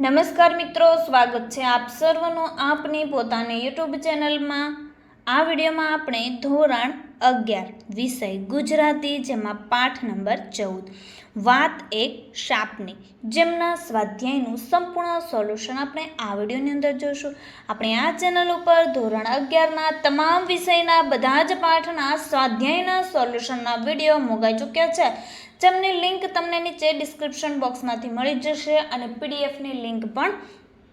નમસ્કાર મિત્રો, સ્વાગત છે આપ સર્વનું આપની પોતાની યુટ્યુબ ચેનલમાં. આ વિડીયોમાં આપણે ધોરણ અગિયાર, વિષય ગુજરાતી, જેમાં પાઠ નંબર ચૌદ, વાત એક શાપની, જેમના સ્વાધ્યાયનું સંપૂર્ણ સોલ્યુશન આપણે આ વિડીયોની અંદર જોઈશું આપણે આ ચેનલ ઉપર ધોરણ અગિયારના તમામ વિષયના બધા જ પાઠના, સ્વાધ્યાયના સોલ્યુશનના વીડિયો મોગાઈ ચૂક્યા છે. જેમની લિંક તમને નીચે ડિસ્ક્રિપ્શન બોક્સમાંથી મળી જશે અને પીડીએફની લિંક પણ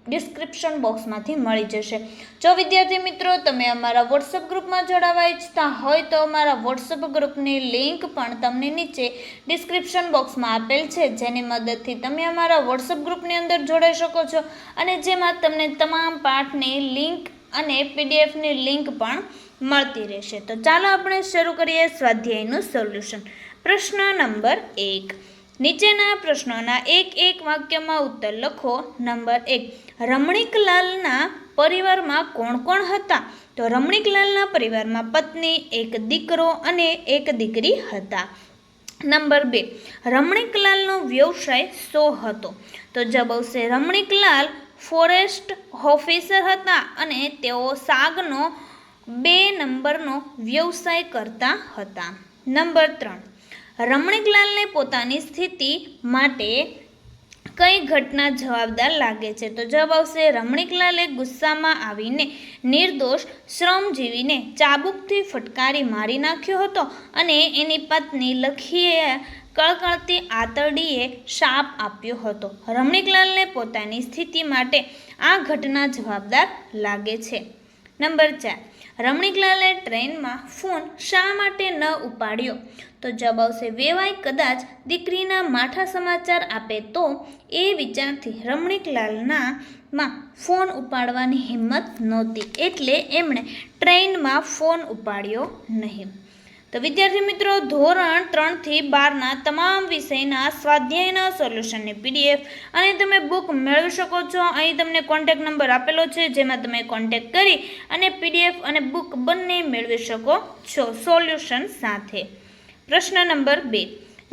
ડિસ્ક્રિપ્શન બોક્સમાંથી મળી જશે. જો વિદ્યાર્થી મિત્રો તમે અમારા વોટ્સઅપ ગ્રુપમાં જોડાવા ઈચ્છતા હોય તો અમારા વોટ્સઅપ ગ્રુપની લિંક પણ તમને નીચે ડિસ્ક્રિપ્શન બોક્સમાં આપેલ છે, જેની મદદથી તમે અમારા વોટ્સઅપ ગ્રુપની અંદર જોડાઈ શકો છો અને જેમાં તમને તમામ પાઠની લિંક અને પીડીએફની લિંક પણ મળતી રહેશે. તો ચાલો આપણે શરૂ કરીએ સ્વાધ્યાયનું સોલ્યુશન. પ્રશ્ન નંબર એક. નીચેના પ્રશ્નોના એક એક વાક્યમાં ઉત્તર લખો. નંબર એક. રમણીકલાલના પરિવારમાં કોણ કોણ હતા? તો રમણીકલાલના પરિવારમાં પત્ની, એક દીકરો અને એક દીકરી હતા. નંબર બે. રમણીકલાલનો વ્યવસાય શો હતો? તો જવાબ આવશે, રમણીકલાલ ફોરેસ્ટ ઓફિસર હતા અને તેઓ સાગનો બે નંબરનો વ્યવસાય કરતા હતા. નંબર ત્રણ. રમણીકલાલને પોતાની સ્થિતિ માટે કઈ ઘટના જવાબદાર લાગે છે? તો જવાબ આવશે, રમણીકલાલે ગુસ્સામાં આવીને નિર્દોષ, શ્રમજીવીને ચાબુકથી ફટકારી મારી નાખ્યો હતો અને એની પત્ની લખીએ કળકળતી આતરડીએ શાપ આપ્યો હતો. રમણીકલાલને પોતાની સ્થિતિ માટે આ ઘટના જવાબદાર લાગે છે. નંબર ચાર. રમણીકલાલે ટ્રેનમાં ફોન શા માટે ન ઉપાડ્યો? તો જવાબ આવશે, વેવાય કદાચ દીકરીના માઠા સમાચાર આપે તો એ વિચારથી રમણીકલાલના માં ફોન ઉપાડવાની હિંમત નહોતી. એટલે એમણે ટ્રેનમાં ફોન ઉપાડ્યો નહીં. તો વિદ્યાર્થી મિત્રો, ધોરણ ત્રણથી બારના તમામ વિષયના સ્વાધ્યાયના સોલ્યુશનની પીડીએફ અને તમે બુક મેળવી શકો છો. અહીં તમને કોન્ટેક નંબર આપેલો છે, જેમાં તમે કોન્ટેક કરી અને પીડીએફ અને બુક બંને મેળવી શકો છો સોલ્યુશન સાથે. પ્રશ્ન નંબર બે.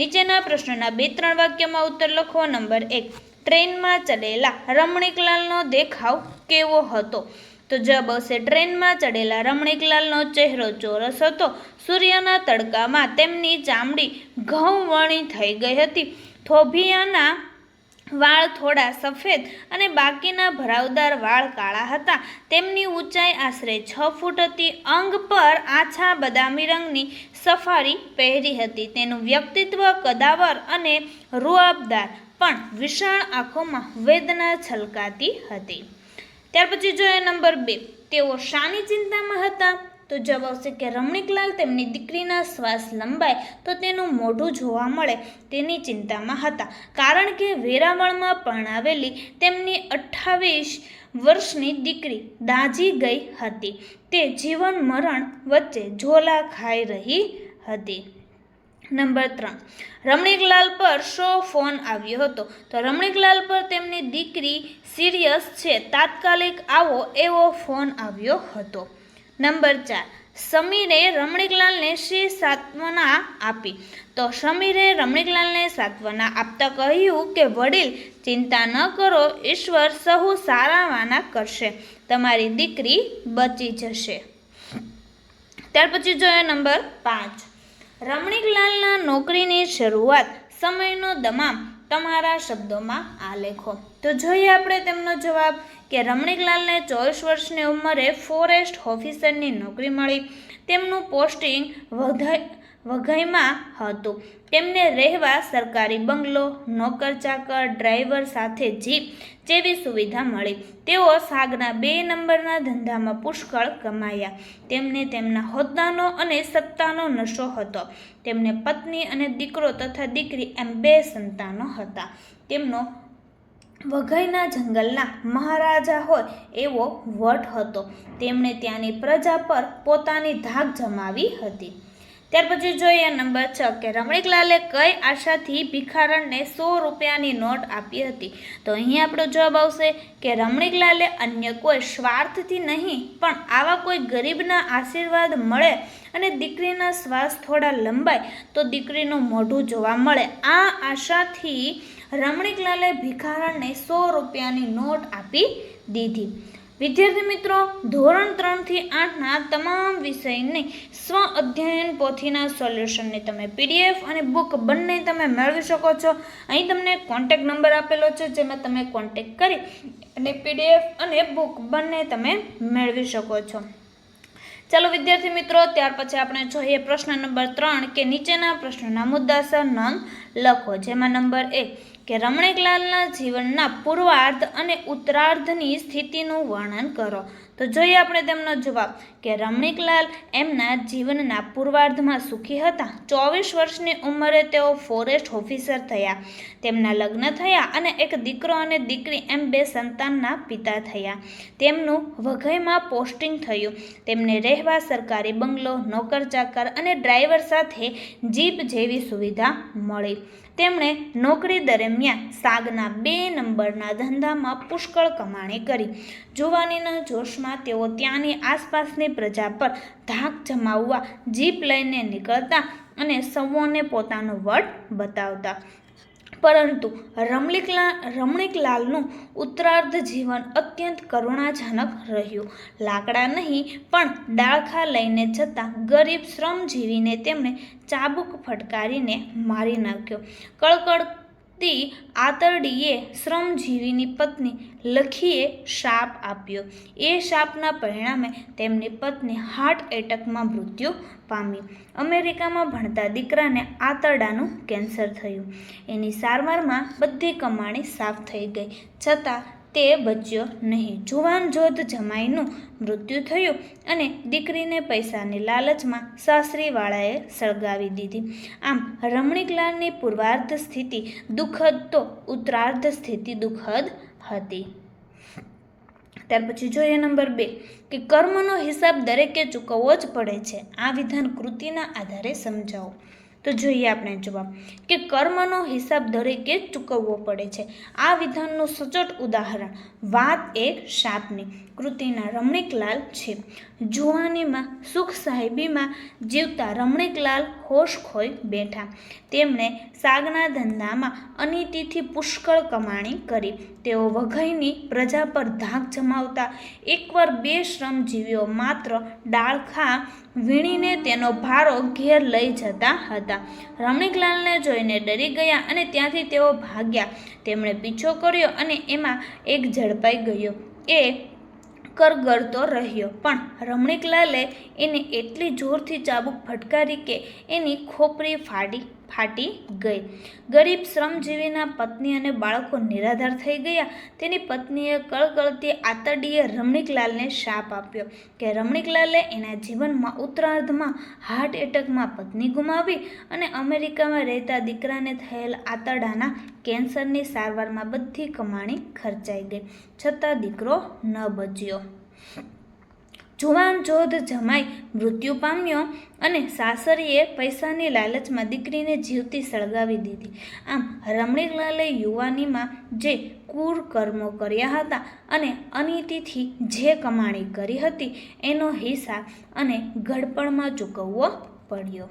નીચેના પ્રશ્નના બે ત્રણ વાક્યમાં ઉત્તર લખો. નંબર એક. ટ્રેનમાં ચડેલા રમણીકલાલનો દેખાવ કેવો હતો? તો જબ આવશે ટ્રેનમાં ચડેલા રમણીકલાલનો ચહેરો ચોરસ હતો, સૂર્યના તડકામાં તેમની ચામડી ઘઉંવણી થઈ ગઈ હતી. થોભિયાના વાળ થોડા સફેદ અને બાકીના ભરાવદાર વાળ કાળા હતા. તેમની ઊંચાઈ આશરે છ ફૂટ હતી. અંગ પર આછા બદામી રંગની સફારી પહેરી હતી. તેનું વ્યક્તિત્વ કદાવર અને રૂઆબદાર, પણ વિશાળ આંખોમાં વેદના છલકાતી હતી. ત્યાર પછી જોઈએ નંબર બે, તેઓ શાની ચિંતામાં હતા? તો જવાબ આવશે કે રમણીકલાલ તેમની દીકરીના શ્વાસ લંબાય તો તેનું મોઢું જોવા મળે તેની ચિંતામાં હતા. કારણ કે વેરાવળમાં પરણાવેલી તેમની અઠ્ઠાવીસ વર્ષની દીકરી દાજી ગઈ હતી. તે જીવન મરણ વચ્ચે ઝોલા ખાઈ રહી હતી. નંબર ત્રણ. રમણીકલાલ પર શો ફોન આવ્યો હતો? તો રમણીકલાલ પર તેમની દીકરી સિરિયસ છે, તાત્કાલિક આવો એવો ફોન આવ્યો હતો. નંબર ચાર. સમીરે રમણીકલાલને શી સાંત્વના આપી? તો સમીરે રમણીકલાલને સાંત્વના આપતા કહ્યું કે, વડીલ, ચિંતા ન કરો, ઈશ્વર સહુ સારાવાના કરશે. તમારી દીકરી બચી જશે. ત્યાર પછી જોયો નંબર પાંચ. રમણીકલાલના નોકરીની શરૂઆત સમયનો દમામ તમારા શબ્દોમાં આ લેખો તો જોઈએ આપણે તેમનો જવાબ કે રમણીકલાલને ચોવીસ વર્ષની ઉંમરે ફોરેસ્ટ ઓફિસરની નોકરી મળી. તેમનું પોસ્ટિંગ વઘઈ વઘઈમાં હતું. તેમને રહેવા સરકારી બંગલો નોકર ચાકર ડ્રાઈવર સાથે જીપ જેવી સુવિધા મળી. તેઓ સાગના બે નંબરના ધંધામાં પુષ્કળ કમાયા. તેમને તેમના હોદ્દાનો અને સત્તાનો નશો હતો. તેમને પત્ની અને દીકરો તથા દીકરી એમ બે સંતાનો હતા. તેમનો વઘઈના જંગલના મહારાજા હોય એવો વટ હતો. તેમણે ત્યાંની પ્રજા પર પોતાની ધાક જમાવી હતી. ત્યાર પછી જોઈએ નંબર છ કે રમણીકલાલે કઈ આશાથી ભિખારણને સો રૂપિયાની નોટ આપી હતી? તો અહીં આપણો જવાબ આવશે કે રમણીકલાલે અન્ય કોઈ સ્વાર્થથી નહીં, પણ આવા કોઈ ગરીબના આશીર્વાદ મળે અને દીકરીના શ્વાસ થોડા લંબાય, તો દીકરીનું મોઢું જોવા મળે. આ આશાથી રમણીકલાલે ભિખારણને સો રૂપિયાની નોટ આપી દીધી. વિદ્યાર્થી મિત્રો, ધોરણ ત્રણથી આઠના તમામ વિષયની સ્વ અધ્યયન પોથીના સોલ્યુશનની તમે પીડીએફ અને બુક બંને તમે મેળવી શકો છો. અહીં તમને કોન્ટેક નંબર આપેલો છે, જેમાં તમે કોન્ટેક કરી અને પીડીએફ અને બુક બંને તમે મેળવી શકો છો. ચાલો વિદ્યાર્થી મિત્રો, ત્યાર પછી આપણે જોઈએ પ્રશ્ન નંબર ત્રણ કે નીચેના પ્રશ્નોના મુદ્દાસર નોંધ લખો, જેમાં નંબર એક કે રમણીકલાલના જીવનના પૂર્વાર્ધ અને ઉત્તરાર્ધની સ્થિતિનું વર્ણન કરો. તો જોઈએ આપણે તેમનો જવાબ કે રમણીકલાલ એમના જીવનના પૂર્વાર્ધમાં સુખી હતા. ચોવીસ વર્ષની ઉંમરે તેઓ ફોરેસ્ટ ઓફિસર થયા. તેમના લગ્ન થયા અને એક દીકરો અને દીકરી એમ બે સંતાનના પિતા થયા. તેમનું વઘઈમાં પોસ્ટિંગ થયું. તેમને રહેવા સરકારી બંગલો નોકર ચાકર અને ડ્રાઈવર સાથે જીપ જેવી સુવિધા મળી. તેમણે નોકરી દરમિયાન સાગના બે નંબરના ધંધામાં પુષ્કળ કમાણી કરી. જુવાનીના જોશમાં તેઓ ત્યાંની આસપાસની પ્રજા પર ધાક જમાવવા, જીપ લઈને નીકળતા અને સૌને પોતાનો વટ બતાવતા. પરંતુ રમણીકલા, રમણીકલાલનું ઉત્તરાર્ધ જીવન અત્યંત કરુણાજનક રહ્યું. લાકડા નહીં, પણ ડાળખા લઈને જતા ગરીબ શ્રમજીવીને તેમણે ચાબુક ફટકારીને મારી નાખ્યો. કળકળતી આતરડીએ શ્રમજીવીની પત્ની લખીએ શાપ આપ્યો. એ શાપના પરિણામે તેમની પત્ની હાર્ટ એટેકમાં મૃત્યુ પામી. અમેરિકામાં ભણતા દીકરાને આંતરડાનું કેન્સર થયું. એની સારવારમાં બધી કમાણી સાફ થઈ ગઈ. છતાં તે બચ્યો નહીં. જુવાન જોધ જમાઈનું મૃત્યુ થયું અને દીકરીને પૈસાની લાલચમાં સાસરીવાળાએ સળગાવી દીધી. આમ રમણીકલાલની પૂર્વાર્ધ સ્થિતિ દુઃખદ તો ઉત્તરાર્ધ સ્થિતિ દુઃખદ હતી. ત્યાર પછી જોઈએ નંબર બે, કે કર્મનો હિસાબ દરેકે ચૂકવવો જ પડે છે. આ વિધાન કૃતિના આધારે સમજાવો. તો જોઈએ આપણે જવાબ. કે કર્મનો હિસાબ દરેકે ચૂકવવો પડે છે. આ વિધાનનું સચોટ ઉદાહરણ. વાત એક શાપની. કૃતિના રમણીકલાલ છે. જુવાનીમાં સુખ સાહેબીમાં જીવતા રમણીકલાલ હોશ ખોઈ બેઠા. તેમણે સાગના ધંધામાં અનિતિથી પુષ્કળ કમાણી કરી. તેઓ વઘઈની પ્રજા પર ધાક જમાવતા એકવાર બે શ્રમજીવીઓ માત્ર ડાળખા વીણીને તેનો ભારો ઘેર લઈ જતા હતા. રમણીકલાલને જોઈને ડરી ગયા અને ત્યાંથી તેઓ ભાગ્યા. તેમણે પીછો કર્યો અને એમાં એક ઝડપાઈ ગયો. એ કરગરતો રહ્યો. પણ રમણીકલાલે એને એટલી જોરથી ચાબુક ફટકારી કે એની ખોપરી ફાડી ફાટી ગઈ. ગરીબ શ્રમજીવીના પત્ની અને બાળકો નિરાધાર થઈ ગયા. તેની પત્નીએ કળકળતી આતડીએ રમણીકલાલને શાપ આપ્યો કે રમણીકલાલે એના જીવનમાં ઉત્તરાર્ધમાં હાર્ટ એટેકમાં પત્ની ગુમાવી અને અમેરિકામાં રહેતા દીકરાને થયેલ આતરડાના કેન્સરની સારવારમાં બધી કમાણી ખર્ચાઈ ગઈ. છતાં દીકરો ન બચ્યો. જુવાન જોધ જમાઈ મૃત્યુ પામ્યો અને સાસરીએ પૈસાની લાલચમાં દીકરીને જીવતી સળગાવી દીધી. આમ રમણીકલાલે યુવાનીમાં જે કુર કર્મો કર્યા હતા અને અનિતિથી જે કમાણી કરી હતી, એનો હિસાબ અને ઘડપણમાં ચૂકવવો પડ્યો.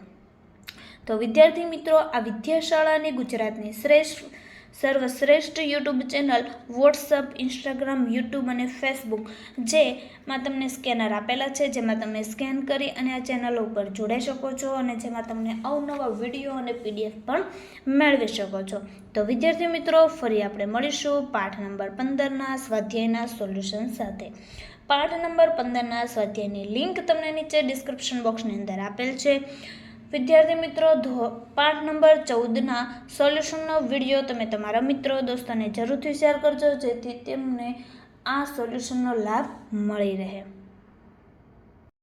તો વિદ્યાર્થી મિત્રો, આ વિદ્યાશાળાની ગુજરાતની શ્રેષ્ઠ સર્વશ્રેષ્ઠ YouTube channel WhatsApp, Instagram, YouTube અને ફેસબુક, જેમાં તમને સ્કેનર આપેલા છે, જેમાં તમે સ્કેન કરી અને આ ચેનલો ઉપર જોડાઈ શકો છો અને જેમાં તમને અવનવા વીડિયો અને પીડીએફ પણ મેળવી શકો છો. તો વિદ્યાર્થી મિત્રો, ફરી આપણે મળીશું પાઠ નંબર પંદરના સ્વાધ્યાયના સોલ્યુશન સાથે. પાઠ નંબર પંદરના સ્વાધ્યાયની લિંક તમને નીચે ડિસ્ક્રિપ્શન બોક્સની અંદર આપેલ છે. વિદ્યાર્થી મિત્રો પાઠ નંબર ચૌદના સોલ્યુશનનો વીડિયો તમે તમારા મિત્રો, દોસ્તોને જરૂરથી શેર કરજો જેથી તેમને આ સોલ્યુશનનો લાભ મળી રહે.